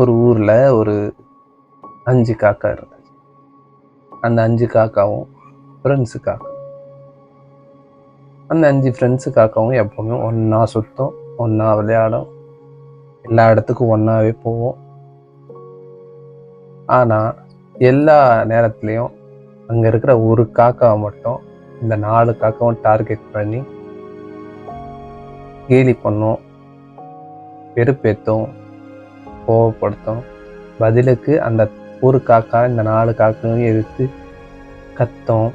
ஒரு ஊரில் ஒரு அஞ்சு காக்கா இருந்துச்சு. அந்த அஞ்சு காக்காவும் ஃப்ரெண்ட்ஸு காக்கா. அந்த அஞ்சு ஃப்ரெண்ட்ஸு காக்காவும் எப்போவுமே ஒன்றா சுத்தம் ஒன்றா விளையாடும். எல்லா இடத்துக்கும் ஒன்றாவே போவோம். ஆனால் எல்லா நேரத்துலையும் அங்கே இருக்கிற ஒரு காக்காவை மட்டும் இந்த நாலு காக்காவும் டார்கெட் பண்ணி கேலி பண்ணும் வெறுப்பேற்றும் கோவப்படுத்தும். பதிலுக்கு அந்த ஒரு காக்கா இந்த நாலு காக்கையும் எதிர்த்து கத்தும்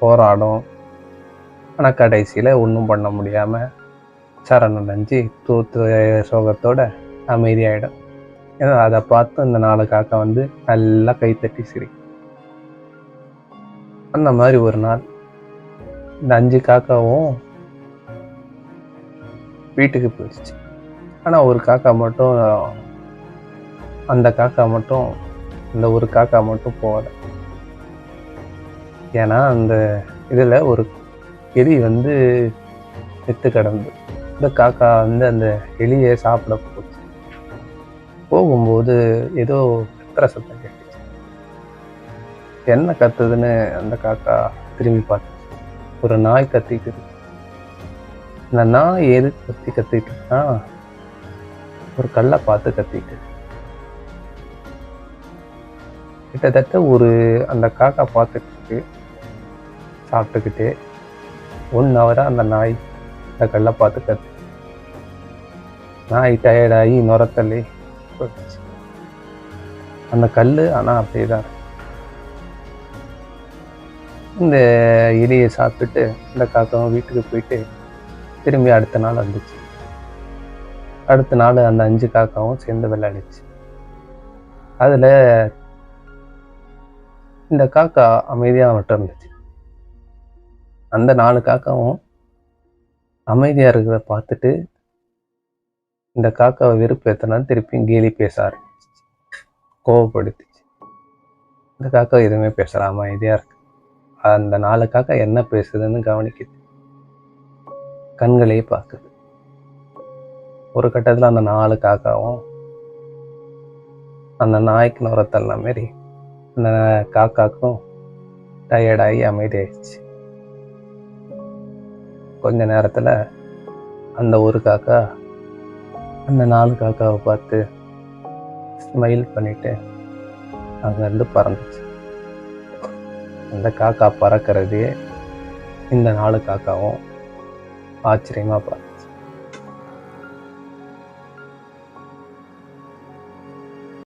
போராடும். ஆனால் கடைசியில் ஒன்றும் பண்ண முடியாமல் சரணடைஞ்சு தூத்து சோகத்தோட அமைதியாயிடும். ஏன்னா அதை பார்த்து இந்த நாலு காக்கா வந்து நல்லா கைத்தட்டி சிரிக்கும். அந்த மாதிரி ஒரு நாள் இந்த அஞ்சு காக்காவும் வீட்டுக்கு போயிடுச்சு. ஆனால் ஒரு காக்கா மட்டும் அந்த காக்கா மட்டும் இந்த ஒரு காக்கா மட்டும் போகல. ஏன்னா அந்த இதில் ஒரு எலி வந்து செத்து கிடந்து இந்த காக்கா வந்து அந்த எலியை சாப்பிட போச்சு. போகும்போது ஏதோ கத்துற சத்தம் கேட்டுச்சு. என்ன கத்துதுன்னு அந்த காக்கா திரும்பி பார்த்து ஒரு நாய் கத்திக்குது. இந்த நாய் எது கத்தி கத்திட்டு ஒரு கல்லை பார்த்து கத்திட்டு கிட்டத்தட்ட ஒரு அந்த காக்கா பார்த்துக்கிட்டு சாப்பிட்டுக்கிட்டு ஒன் ஹவராக அந்த நாய் அந்த கல்லை பார்த்து கத்து நாய் டயர்டாகி நுரத்தள்ளி போயிடுச்சு. அந்த கல் ஆனால் அப்படியே தான் இந்த எலியை சாப்பிட்டுட்டு இந்த காக்காவும் வீட்டுக்கு போயிட்டு திரும்பி அடுத்த நாள் வந்துச்சு. அடுத்த நாள் அந்த அஞ்சு காக்காவும் சேர்ந்து விளையாடிச்சு. அதில் இந்த காக்கா அமைதியாக மட்டும் இருந்துச்சு. அந்த நாலு காக்காவும் அமைதியாக இருக்கிறத பார்த்துட்டு இந்த காக்காவை வெறுப்பேற்றினா திருப்பியும் கேலி பேச ஆரம்பிச்சிச்சு. கோவப்படுத்திச்சு. இந்த காக்கா எதுவுமே பேசல அமைதியாக இருக்கு. அந்த நாலு காக்கா என்ன பேசுதுன்னு கவனிக்குது. கண்களையே பார்க்குது. ஒரு கட்டத்தில் அந்த நாலு காக்காவும் அந்த நாய்க்கு நுரத்தல்லாம் மாரி காக்காக்கும் டயர்டாகி அமைதியாயிடுச்சு. கொஞ்ச நேரத்தில் அந்த ஒரு காக்கா அந்த நாலு காக்காவை பார்த்து ஸ்மைல் பண்ணிட்டு அங்கேருந்து பறந்துச்சு. அந்த காக்கா பறக்கிறதே இந்த நாலு காக்காவும் ஆச்சரியமாக பார்த்து.